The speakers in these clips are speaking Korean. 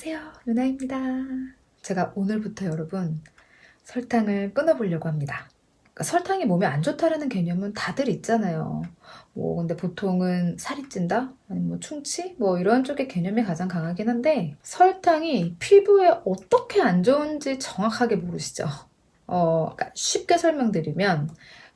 안녕하세요. 누나입니다. 제가 오늘부터 여러분 설탕을 끊어보려고 합니다. 그러니까 설탕이 몸에 안 좋다라는 개념은 다들 있잖아요. 뭐 근데 보통은 살이 찐다, 아니면 뭐 충치, 뭐 이런 쪽의 개념이 가장 강하긴 한데 설탕이 피부에 어떻게 안 좋은지 정확하게 모르시죠? 어, 그러니까 쉽게 설명드리면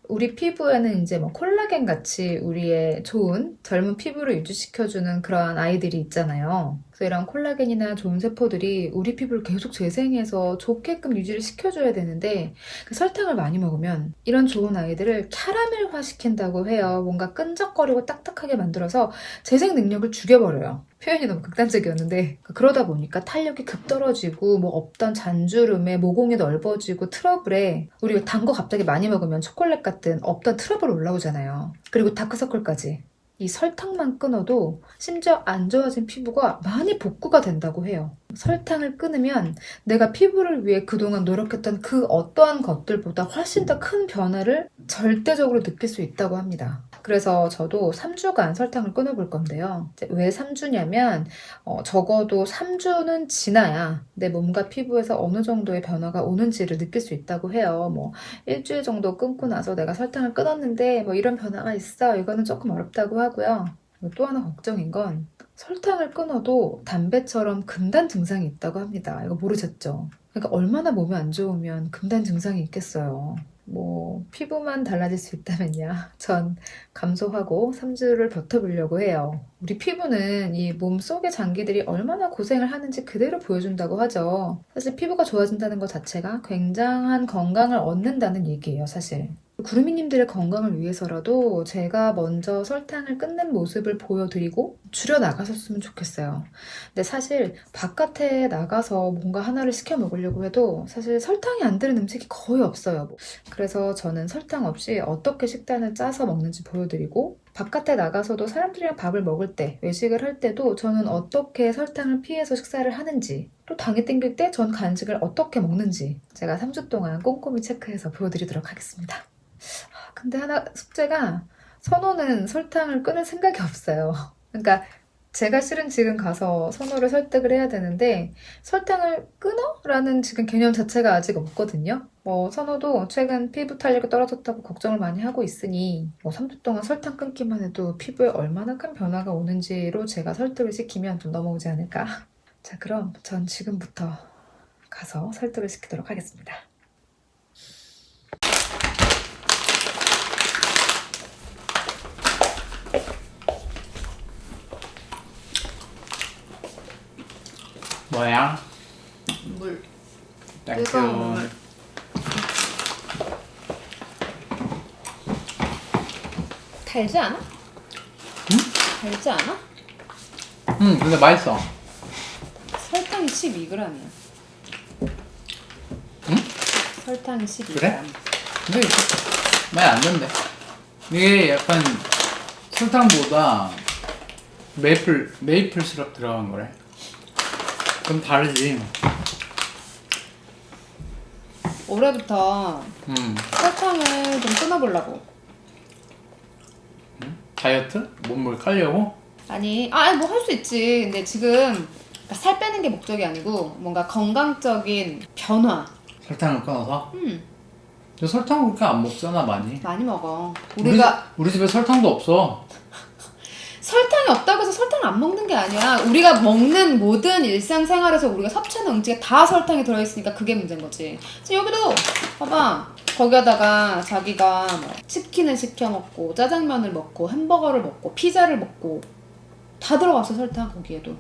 우리 피부에는 이제 뭐 콜라겐 같이 우리의 좋은 젊은 피부를 유지시켜주는 그런 아이들이 있잖아요. 그래서 이런 콜라겐이나 좋은 세포들이 우리 피부를 계속 재생해서 좋게끔 유지를 시켜줘야 되는데 그 설탕을 많이 먹으면 이런 좋은 아이들을 캐러멜화 시킨다고 해요. 뭔가 끈적거리고 딱딱하게 만들어서 재생 능력을 죽여버려요. 표현이 너무 극단적이었는데 그러다 보니까 탄력이 급 떨어지고 뭐 없던 잔주름에 모공이 넓어지고 트러블에 우리가 단 거 갑자기 많이 먹으면 초콜릿 같은 없던 트러블 올라오잖아요. 그리고 다크서클까지. 이 설탕만 끊어도 심지어 안 좋아진 피부가 많이 복구가 된다고 해요. 설탕을 끊으면 내가 피부를 위해 그동안 노력했던 그 어떠한 것들보다 훨씬 더 큰 변화를 절대적으로 느낄 수 있다고 합니다. 그래서 저도 3주간 설탕을 끊어볼 건데요. 왜 3주냐면 어, 적어도 3주는 지나야 내 몸과 피부에서 어느 정도의 변화가 오는지를 느낄 수 있다고 해요. 뭐 일주일 정도 끊고 나서 내가 설탕을 끊었는데 뭐 이런 변화가 있어. 이거는 조금 어렵다고 하고요. 또 하나 걱정인 건 설탕을 끊어도 담배처럼 금단 증상이 있다고 합니다. 이거 모르셨죠? 그러니까 얼마나 몸이 안 좋으면 금단 증상이 있겠어요. 뭐 피부만 달라질 수 있다면요. 전 감소하고 3주를 버텨보려고 해요. 우리 피부는 이 몸 속의 장기들이 얼마나 고생을 하는지 그대로 보여준다고 하죠. 사실 피부가 좋아진다는 것 자체가 굉장한 건강을 얻는다는 얘기예요, 사실. 구름이님들의 건강을 위해서라도 제가 먼저 설탕을 끊는 모습을 보여드리고 줄여 나가셨으면 좋겠어요. 근데 사실 바깥에 나가서 뭔가 하나를 시켜 먹으려고 해도 사실 설탕이 안 들은 음식이 거의 없어요. 그래서 저는 설탕 없이 어떻게 식단을 짜서 먹는지 보여드리고 바깥에 나가서도 사람들이랑 밥을 먹을 때, 외식을 할 때도 저는 어떻게 설탕을 피해서 식사를 하는지, 또 당이 땡길 때 전 간식을 어떻게 먹는지 제가 3주 동안 꼼꼼히 체크해서 보여드리도록 하겠습니다. 아, 근데 하나 숙제가 선호는 설탕을 끊을 생각이 없어요. 그러니까 제가 실은 지금 가서 선호를 설득을 해야 되는데 설탕을 끊어? 라는 지금 개념 자체가 아직 없거든요. 뭐 선호도 최근 피부 탄력이 떨어졌다고 걱정을 많이 하고 있으니 뭐 3주 동안 설탕 끊기만 해도 피부에 얼마나 큰 변화가 오는지로 제가 설득을 시키면 좀 넘어오지 않을까. 자 그럼 전 지금부터 가서 설득을 시키도록 하겠습니다. 뭐야? 물. 뜨거운 물. 달지 않아? 응? 달지 않아? 응, 근데 맛있어. 설탕이 12g이야. 응? 설탕이 12g. 그래? 근데 많이 안 된대. 이게 약간 설탕보다 메이플 메이플 시럽 들어간 거래. 그럼 다르지. 올해부터 음. 설탕을 좀 끊어보려고. 다이어트? 몸을 깔려고? 아니, 아, 뭐 할 수 있지. 근데 지금 그러니까 살 빼는 게 목적이 아니고 뭔가 건강적인 변화. 설탕을 끊어서? 음, 저 설탕 그렇게 안 먹잖아 많이. 많이 먹어. 우리, 우리가 우리 집에 설탕도 없어. 설탕이 없다고 해서 설탕을 안 먹는 게 아니야. 우리가 먹는 모든 일상생활에서 우리가 섭취하는 음식에 다 설탕이 들어있으니까 그게 문제인 거지. 지금 여기도 봐봐. 거기에다가 자기가 뭐 치킨을 시켜 먹고 짜장면을 먹고 햄버거를 먹고 피자를 먹고 다 들어갔어 설탕 거기에도.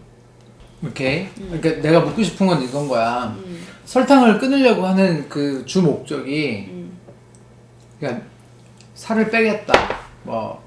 오케이. 음. 그러니까 내가 묻고 싶은 건 이건 거야. 음, 설탕을 끊으려고 하는 그 주 목적이 음. 그러니까 살을 빼겠다, 뭐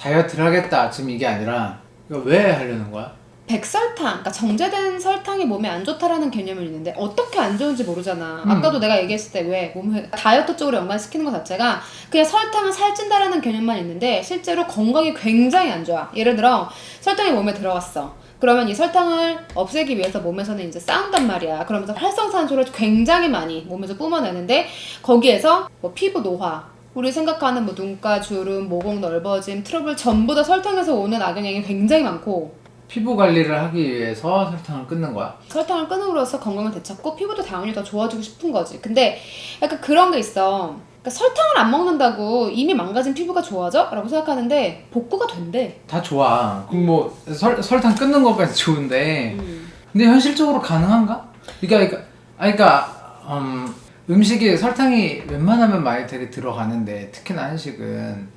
다이어트를 하겠다 지금 이게 아니라 이거 왜 하려는 거야? 백설탕, 그러니까 정제된 설탕이 몸에 안 좋다라는 개념은 있는데 어떻게 안 좋은지 모르잖아. 음. 아까도 내가 얘기했을 때 왜 몸을 다이어트 쪽으로 연관시키는 것 자체가 그냥 설탕은 살찐다라는 개념만 있는데 실제로 건강이 굉장히 안 좋아. 예를 들어 설탕이 몸에 들어갔어. 그러면 이 설탕을 없애기 위해서 몸에서는 이제 싸운단 말이야. 그러면서 활성산소를 굉장히 많이 몸에서 뿜어내는데 거기에서 뭐 피부 노화, 우리 생각하는 뭐 눈가 주름, 모공 넓어짐, 트러블 전부 다 설탕에서 오는 악영향이 굉장히 많고 피부 관리를 하기 위해서 설탕을 끊는 거야. 설탕을 끊음으로써 건강을 되찾고 피부도 당연히 더 좋아지고 싶은 거지. 근데 약간 그런 게 있어. 그러니까 설탕을 안 먹는다고 이미 망가진 피부가 좋아져? 라고 생각하는데 복구가 된대. 다 좋아. 그럼 뭐 설, 설탕 끊는 것까지 좋은데 음. 근데 현실적으로 가능한가? 그러니까 그러니까 아니, 그러니까 음, 음식에 설탕이 웬만하면 많이 되게 들어가는데 특히나 한식은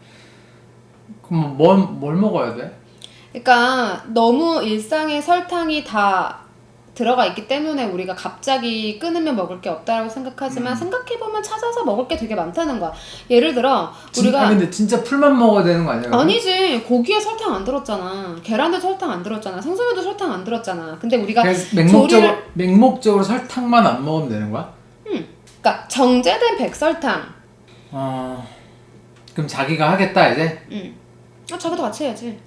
그럼 뭐, 뭘, 뭘 먹어야 돼? 그러니까 너무 일상에 설탕이 다 들어가 있기 때문에 우리가 갑자기 끊으면 먹을 게 없다라고 생각하지만 음. 생각해보면 찾아서 먹을 게 되게 많다는 거야. 예를 들어 진, 우리가 아 근데 진짜 풀만 먹어야 되는 거 아니야? 그러면? 아니지 고기에 설탕 안 들었잖아. 계란에 설탕 안 들었잖아. 생선에도 설탕 안 들었잖아. 근데 우리가 그래서 맹목적으로 조리를- 맹목적으로 설탕만 안 먹으면 되는 거야? 그러니까 정제된 백설탕. 어 그럼 자기가 하겠다 이제 응. 아, 자기도 같이 해야지.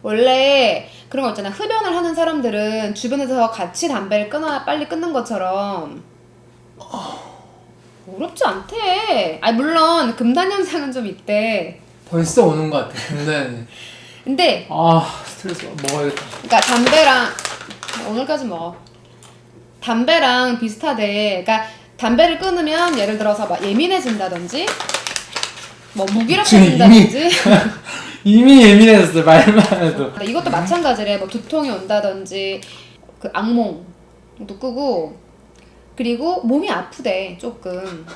원래 그런 거 있잖아. 흡연을 하는 사람들은 주변에서 같이 담배를 끊어야 빨리 끊는 것처럼 어렵지 않대. 아니 물론 금단 현상은 좀 있대. 벌써 오는 것 같아. 근데 근데 아 스트레스 먹어야겠다. 그러니까 담배랑 오늘까지 먹어. 담배랑 비슷하대. 그러니까 담배를 끊으면 예를 들어서 막 예민해진다든지 뭐 무기력해진다든지 이미 예민해졌어 말만 해도. 근데 이것도 마찬가지래. 뭐 두통이 온다든지 그 악몽도 끄고 그리고 몸이 아프대 조금.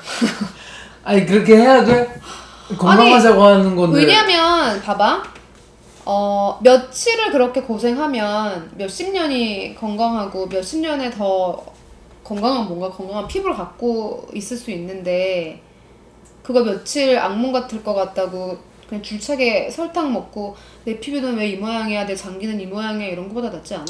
아니 그렇게 해야 돼? 건강하자고 하는 건데. 왜냐면 봐봐. 어 며칠을 그렇게 고생하면 몇십 년이 건강하고 몇십 년에 더 건강한 뭔가 건강한 피부를 갖고 있을 수 있는데 그거 며칠 악몽 같을 것 같다고 그냥 줄차게 설탕 먹고 내 피부는 왜 이 모양이야 내 장기는 이 모양이야 이런 거보다 낫지 않아?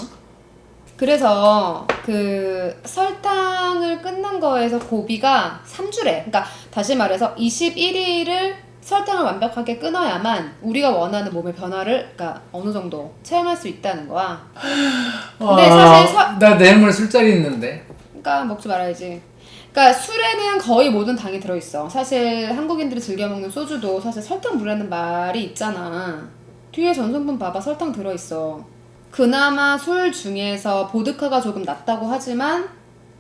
그래서 그 설탕을 끊는 거에서 고비가 3주래. 그러니까 다시 말해서 21일을 설탕을 완벽하게 끊어야만 우리가 원하는 몸의 변화를 그러니까 어느 정도 체험할 수 있다는 거야. 근데 사실 서- 아, 나 내일 모레 술자리 있는데. 그러니까 먹지 말아야지. 그러니까 술에는 거의 모든 당이 들어있어. 사실 한국인들이 즐겨 먹는 소주도 사실 설탕 물이라는 말이 있잖아. 뒤에 전성분 봐봐 설탕 들어있어. 그나마 술 중에서 보드카가 조금 낫다고 하지만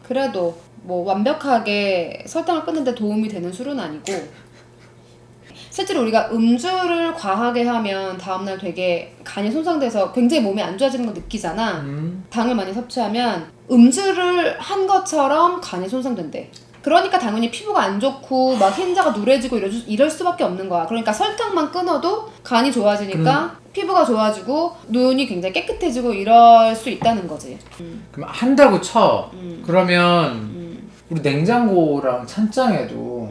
그래도 뭐 완벽하게 설탕을 끊는데 도움이 되는 술은 아니고 실제로 우리가 음주를 과하게 하면 다음날 되게 간이 손상돼서 굉장히 몸이 안 좋아지는 거 느끼잖아. 음. 당을 많이 섭취하면 음주를 한 것처럼 간이 손상된대. 그러니까 당연히 피부가 안 좋고 막 흰자가 누래지고 이럴, 수- 이럴 수밖에 없는 거야. 그러니까 설탕만 끊어도 간이 좋아지니까 피부가 좋아지고 눈이 굉장히 깨끗해지고 이럴 수 있다는 거지. 음, 그럼 한다고 쳐. 음, 그러면 음, 우리 냉장고랑 찬장에도 음.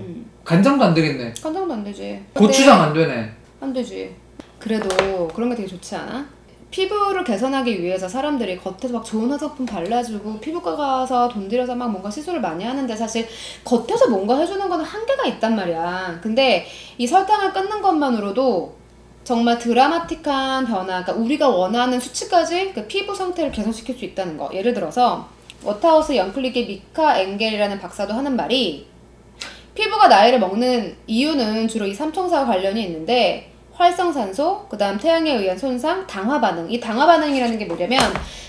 간장도 안 되겠네. 간장도 안 되지. 고추장 근데 안 되네. 안 되지. 그래도 그런 게 되게 좋지 않아? 피부를 개선하기 위해서 사람들이 겉에서 막 좋은 화장품 발라주고 피부과 가서 돈 들여서 막 뭔가 시술을 많이 하는데 사실 겉에서 뭔가 해주는 거는 한계가 있단 말이야. 근데 이 설탕을 끊는 것만으로도 정말 드라마틱한 변화, 그러니까 우리가 원하는 수치까지 그 피부 상태를 개선시킬 수 있다는 거. 예를 들어서 워타우스 영클릭의 미카 엥겔이라는 박사도 하는 말이 피부가 나이를 먹는 이유는 주로 이 삼총사와 관련이 있는데 활성산소, 그 다음 태양에 의한 손상, 당화 반응. 이 당화 반응이라는 게 뭐냐면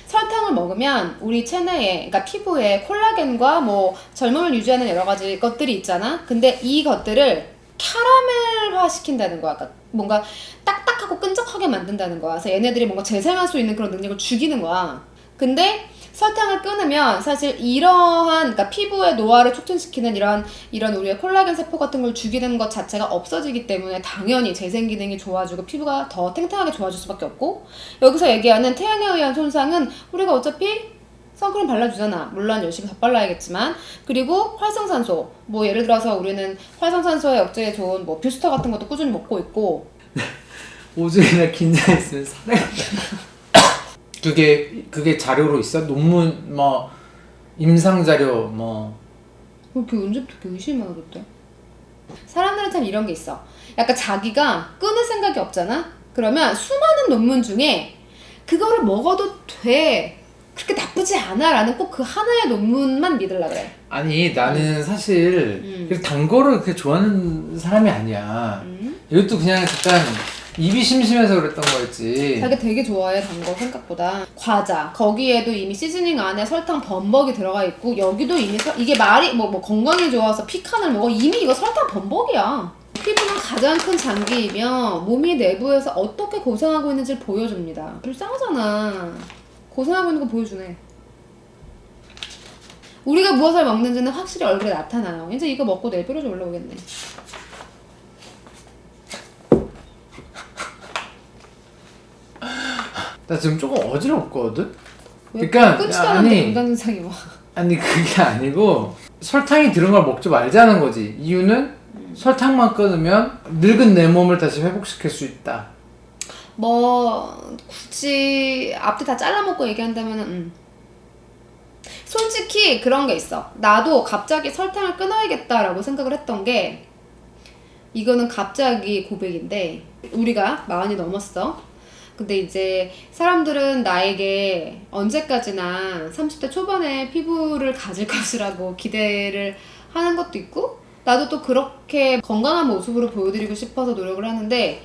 설탕을 먹으면 우리 체내에, 그러니까 피부에 콜라겐과 뭐 젊음을 유지하는 여러 가지 것들이 있잖아. 근데 이 것들을 캐러멜화 시킨다는 거야. 그러니까 뭔가 딱딱하고 끈적하게 만든다는 거야. 그래서 얘네들이 뭔가 재생할 수 있는 그런 능력을 죽이는 거야. 근데 설탕을 끊으면 사실 이러한 그러니까 피부의 노화를 촉진시키는 이런 이런 우리의 콜라겐 세포 같은 걸 죽이는 것 자체가 없어지기 때문에 당연히 재생 기능이 좋아지고 피부가 더 탱탱하게 좋아질 수밖에 없고 여기서 얘기하는 태양에 의한 손상은 우리가 어차피 선크림 발라주잖아. 물론 열심히 덧발라야겠지만. 그리고 활성산소. 뭐 예를 들어서 우리는 활성산소에 억제에 좋은 뭐 뷰스터 같은 것도 꾸준히 먹고 있고. 오줌이나 긴장했으면 살아야 그게 그게 자료로 있어? 논문 뭐 임상 자료 뭐 그렇게 언제부터 이렇게 의심이 많아졌대? 사람들은 참 이런 게 있어. 약간 자기가 끊을 생각이 없잖아? 그러면 수많은 논문 중에 그거를 먹어도 돼. 그렇게 나쁘지 않아. 라는 꼭 그 하나의 논문만 믿으려 그래. 아니 나는 사실 음. 그렇게 단 거를 그렇게 좋아하는 사람이 아니야. 음? 이것도 그냥 약간 입이 심심해서 그랬던 거였지. 자기 되게 좋아해 단 거 생각보다. 과자. 거기에도 이미 시즈닝 안에 설탕 범벅이 들어가 있고 여기도 이미 서- 이게 말이 뭐, 뭐 건강에 좋아서 피칸을 먹어. 이미 이거 설탕 범벅이야. 피부는 가장 큰 장기이며 몸이 내부에서 어떻게 고생하고 있는지를 보여줍니다. 불쌍하잖아. 고생하고 있는 거 보여주네. 우리가 무엇을 먹는지는 확실히 얼굴에 나타나요. 이제 이거 먹고 내일 뾰루지 올라오겠네 나 지금 조금 어지럽거든. 왜 그러니까, 끊지도 아니. 않았는데 건강 증상이 와 아니 그게 아니고 설탕이 들은 걸 먹지 말자는 거지. 이유는 설탕만 끊으면 늙은 내 몸을 다시 회복시킬 수 있다. 뭐 굳이 앞뒤 다 잘라먹고 얘기한다면은 음. 솔직히 그런 게 있어 나도 갑자기 설탕을 끊어야겠다라고 생각을 했던 게 이거는 갑자기 고백인데 우리가 마흔이 넘었어 근데 이제 사람들은 나에게 언제까지나 30대 초반에 피부를 가질 것이라고 기대를 하는 것도 있고 나도 또 그렇게 건강한 모습으로 보여드리고 싶어서 노력을 하는데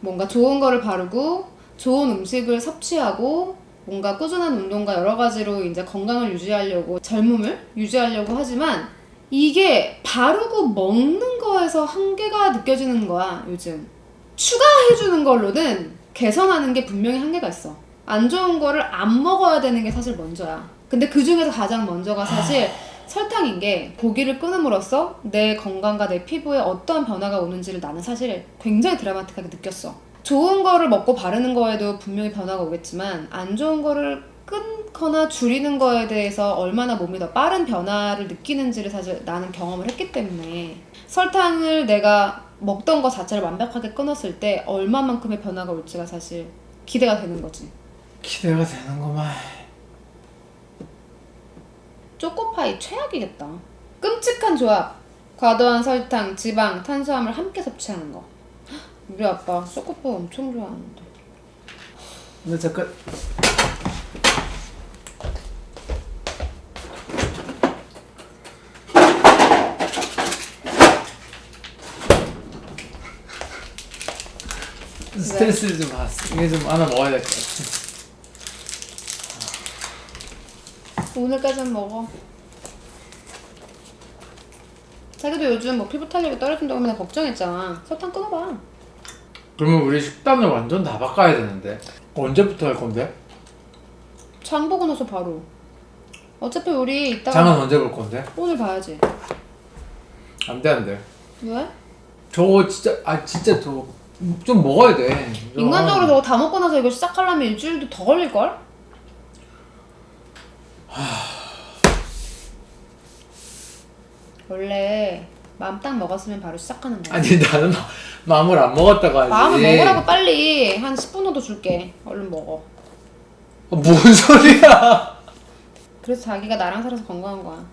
뭔가 좋은 거를 바르고 좋은 음식을 섭취하고 뭔가 꾸준한 운동과 여러 가지로 이제 건강을 유지하려고 젊음을 유지하려고 하지만 이게 바르고 먹는 거에서 한계가 느껴지는 거야 요즘. 추가해주는 걸로는 개선하는 게 분명히 한계가 있어. 안 좋은 거를 안 먹어야 되는 게 사실 먼저야. 근데 그 중에서 가장 먼저가 사실 설탕인 게 고기를 끊음으로써 내 건강과 내 피부에 어떠한 변화가 오는지를 나는 사실 굉장히 드라마틱하게 느꼈어. 좋은 거를 먹고 바르는 거에도 분명히 변화가 오겠지만 안 좋은 거를 끊거나 줄이는 거에 대해서 얼마나 몸이 더 빠른 변화를 느끼는지를 사실 나는 경험을 했기 때문에 설탕을 내가 먹던 거 자체를 완벽하게 끊었을 때 얼마만큼의 변화가 올지가 사실 기대가 되는 거지. 기대가 되는구만. 초코파이 최악이겠다. 끔찍한 조합. 과도한 설탕, 지방, 탄수화물 함께 섭취하는 거. 헉, 우리 아빠 초코파이 엄청 좋아하는데. 근데 잠깐 스트레스를 좀 받았어. 이게 좀 하나 먹어야 될 것 같아. 오늘까지는 먹어. 자기도 요즘 뭐 피부 탄력이 떨어진다고 맨날 걱정했잖아. 설탕 끊어봐. 그러면 우리 식단을 완전 다 바꿔야 되는데 언제부터 할 건데? 장 보고 나서 바로. 어차피 우리 이따가 장은 언제 볼 건데? 오늘 봐야지. 안돼 안돼. 왜? 저거 진짜 아 진짜 저 좀 먹어야 돼. 좀. 인간적으로 저거 다 먹고 나서 이거 시작하려면 일주일도 더 걸릴걸? 원래 마음 딱 먹었으면 바로 시작하는 거야. 아니 나는 마- 마음을 안 먹었다고 하지. 마음을 먹으라고 빨리 한 10분 정도 줄게. 얼른 먹어. 아, 뭔 소리야? 그래서 자기가 나랑 살아서 건강한 거야.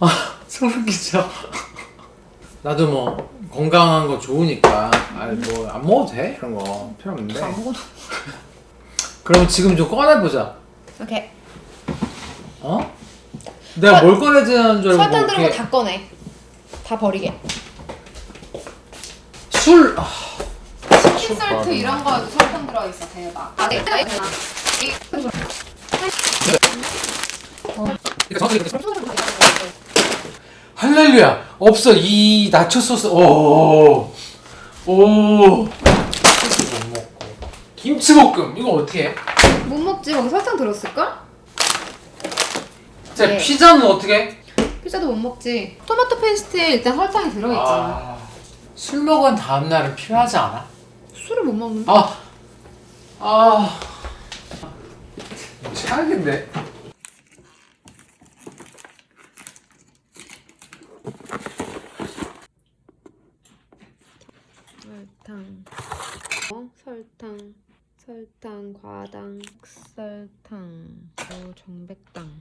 아 소름 끼쳐. 나도 뭐 건강한 거 좋으니까 아니 뭐안 먹어도 돼 이런 거 필요 없는데. 다 먹어도. 그럼 지금 좀 꺼내 보자. 오케이. 어? 내가 뭘 꺼내자는 줄 알고 설탕 들은 이렇게 거다 꺼내. 다 버리게. 술 아, 치킨설트 이런 거 설탕 들어 있어. 대박. 아, 네. 네. 할렐루야 없어 이 나초 소스 오오 못 먹고 김치볶음 이거 어떻게 해? 못 먹지. 거기 설탕 들었을걸? 자 네. 피자는 어떻게 해? 피자도 못 먹지. 토마토 페이스트에 일단 설탕이 들어있잖아. 아, 술 먹은 다음 날은 필요하지 않아? 술을 못 먹는데. 아, 아, 최악인데. 설탕. 어? 설탕. 설탕, 과당, 설탕, 어, 정백당,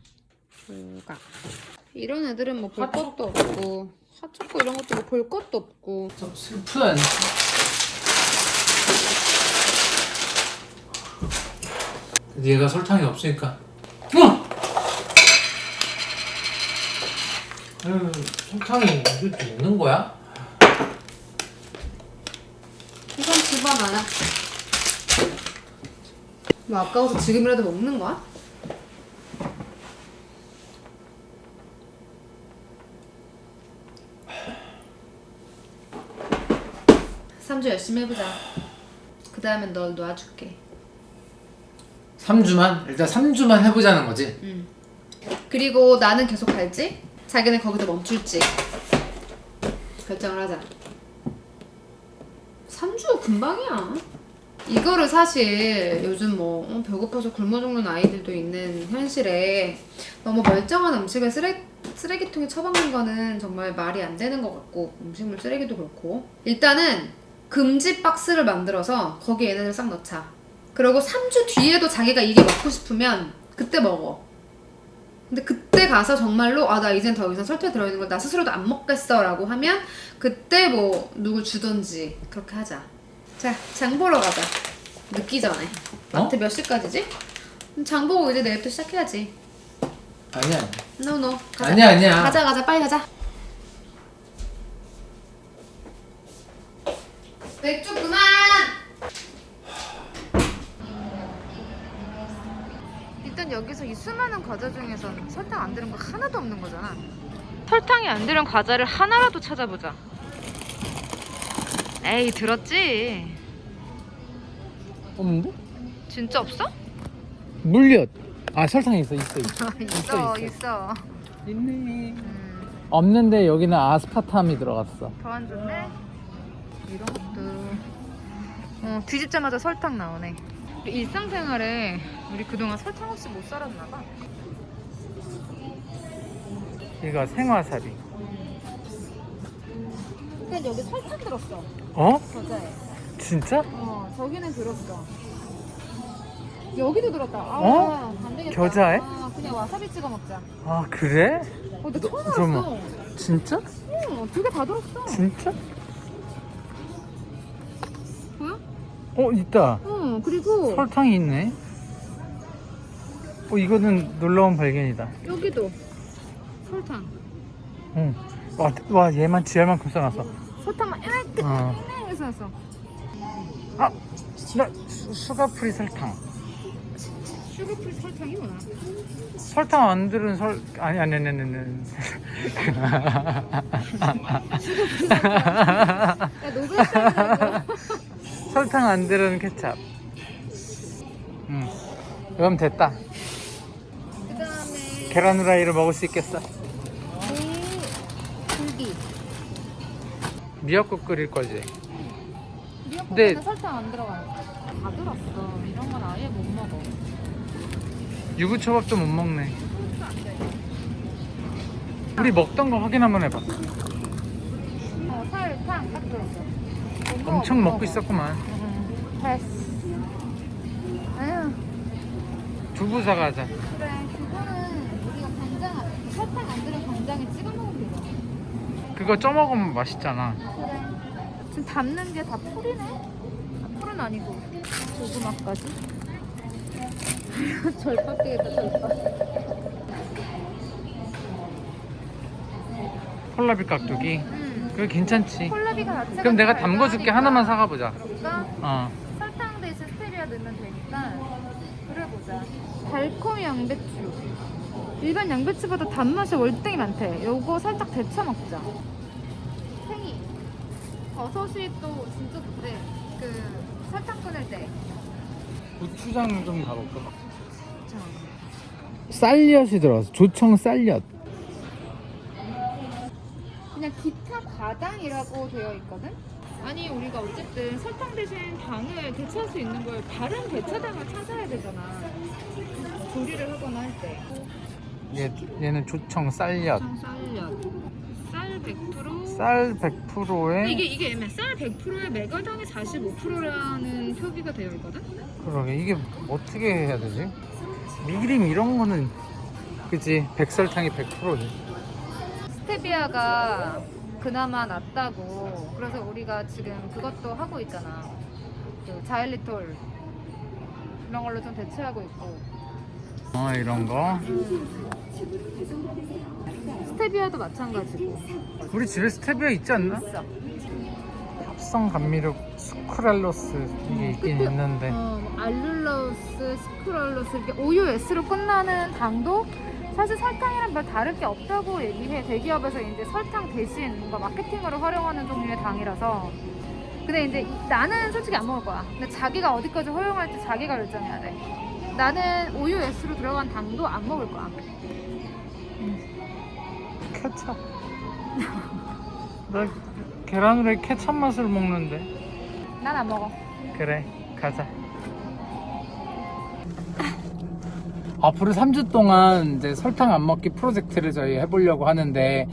불가. 이런 애들은 뭐 볼 것도 없고, 핫초코 이런 것도 뭐볼 것도 없고. 좀 슬픈. 얘가 설탕이 없으니까. 어! 아유, 설탕이 이게 있는 거야? 이건 하나. 뭐 아까워서 지금이라도 먹는 거야? 삼주 열심히 해보자. 그 다음엔 널 놔줄게. 3주만? 일단 3주만 해보자는 거지 그리고 나는 계속 갈지? 자기는 거기서 멈출지? 결정을 하자. 3주 금방이야. 이거를 사실 요즘 뭐 어, 배고파서 굶어 죽는 아이들도 있는 현실에 너무 멀쩡한 음식을 쓰레, 쓰레기통에 처박는 거는 정말 말이 안 되는 것 같고 음식물 쓰레기도 그렇고 일단은 금지 박스를 만들어서 거기에 얘네들 싹 넣자. 그리고 3주 뒤에도 자기가 이게 먹고 싶으면 그때 먹어. 근데 그때 가서 정말로 아 나 이젠 더 이상 설탕 들어있는 걸 나 스스로도 안 먹겠어 라고 하면 그때 뭐 누구 주던지 그렇게 하자. 자, 장 보러 가자. 늦기 전에. 마트 몇 시까지지? 음, 장 보고 이제 내일부터 시작해야지. 아니야 노노. 가자. 아니야 아니야 가자 가자 빨리 가자. 맥주 그만. 여기서 이 수많은 과자 중에선 설탕 안 들은 거 하나도 없는 거잖아. 설탕이 안 들은 과자를 하나라도 찾아보자. 에이 들었지. 없는데? 진짜 없어? 물엿 아 설탕이 있어 있어 있어 있어 있어. 있어. 있네 음, 없는데 여기는 아스파탐이 들어갔어 더안 좋네. 이런 것도 어, 뒤집자마자 설탕 나오네. 일상생활에 우리 그동안 설탕 없이 못 살았나 봐. 이거 생화사리 근데 여기 설탕 들었어. 어? 겨자에. 진짜? 어, 저기는 들었어. 여기도 들었다. 아, 어? 안 되겠다. 겨자에? 아, 그냥 와사비 찍어 먹자. 아 그래? 어, 근데 처음 잠깐만. 알았어. 진짜? 응, 두 개 다 들었어. 진짜? 보여? 어 있다 어, 그리고 설탕이 있네 어 이거는 놀라운 발견이다 여기도 설탕. 응. 와, 와 얘만 지알만큼 써놨어 설탕만 이렇게 어. 해서 놨어. 아! 나 수, 수가프리 설탕 슈거프리 설탕이 뭐야? 설탕 안 들은 설 아니 아니 아니 아니 아니 야, 노벨상이라고. 설탕 안 들은 케찹 응 그럼 됐다 계란 후라이를 먹을 수 있겠어 굴기. 미역국 끓일 거지 미역국에는 근데- 설탕 안 들어가요. 다 들었어. 이런 건 아예 못 먹어. 유부초밥도 못 먹네. 우리 먹던 거 확인 한번 해봐 어, 설탕 딱 들었어. 못 먹어, 엄청 못 먹고 먹어. 있었구만 응, 됐어. 아유, 두부 사가자 그래. 그거는 우리가 간장, 안- 설탕 안 들은 간장에 찍어 먹으면 되잖아. 그거 쪄먹으면 맛있잖아 그래. 지금 담는 게 다 풀이네? 아, 풀은 아니고 고구마까지. 절밥 되겠다 절밥. 콜라비 깍두기 음. 그거 괜찮지 콜라비가 자체가 그럼 내가 좀 담궈줄게 달달하니까. 하나만 사가보자 그럴까? 어 설탕 대신 스테비아 넣으면 되니까 그래 보자. 달콤 양배추. 일반 양배추보다 단맛이 월등히 많대. 요거 살짝 데쳐 먹자. 생이. 버섯이 또 진짜 좋대. 그 설탕 끊을 때. 고추장 좀 가볼까 자. 쌀엿이 들어갔어 조청 쌀엿 그냥 기타 과당이라고 되어 있거든? 아니 우리가 어쨌든 설탕 대신 당을 대체할 수 있는 걸 다른 대체당을 찾아야 되잖아 조리를 하거나 할때 얘, 얘는 조청 쌀엿. 쌀엿. 쌀 100%쌀 100%에? 이게 이게 애매 쌀 100%에 메가당이 45%라는 표기가 되어 있거든? 그러게. 이게 어떻게 해야 되지? 미림 이런 거는 그치 백설탕이 100%지. 스테비아가 그나마 낫다고. 그래서 우리가 지금 그것도 하고 있잖아. 그 자일리톨. 이런 걸로 좀 대체하고 있고. 어 이런 거 스테비아도 마찬가지고. 우리 집에 스테비아 있지 않나? 있어. 합성 감미료 수크랄로스 이게 있긴 끝에- 있는데. 어, 뭐 알룰로스, 스크롤로스 이렇게 OUS로 끝나는 당도 사실 설탕이랑 별 다를 게 없다고 얘기해. 대기업에서 이제 설탕 대신 뭔가 마케팅으로 활용하는 종류의 당이라서. 근데 이제 이- 나는 솔직히 안 먹을 거야. 근데 자기가 어디까지 허용할지 자기가 결정해야 돼 나는 OUS로 들어간 당도 안 먹을 거야 케찹. 나 계란후라이 케찹 맛을 먹는데. 난 안 먹어. 그래 가자. 앞으로 3주 동안 이제 설탕 안 먹기 프로젝트를 저희 해보려고 하는데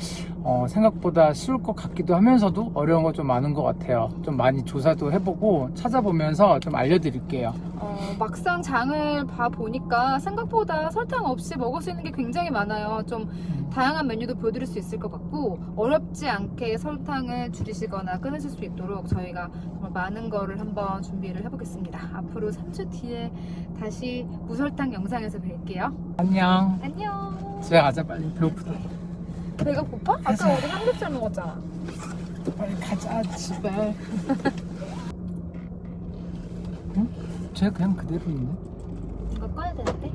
어, 생각보다 쉬울 것 같기도 하면서도 어려운 거 좀 많은 것 같아요 좀 많이 조사도 해보고 찾아보면서 좀 알려드릴게요 어, 막상 장을 봐 보니까 생각보다 설탕 없이 먹을 수 있는 게 굉장히 많아요. 좀 다양한 메뉴도 보여드릴 수 있을 것 같고 어렵지 않게 설탕을 줄이시거나 끊으실 수 있도록 저희가 정말 많은 거를 한번 준비를 해보겠습니다. 앞으로 3주 뒤에 다시 무설탕 영상에서 뵐게요. 안녕 안녕. 집에 가자 빨리 배고프다 배가 고파? 아까 우리 삼겹살 먹었잖아. 빨리 가자 집에 응? 쟤 그냥 그대로 있네 이거 꺼야 되는데?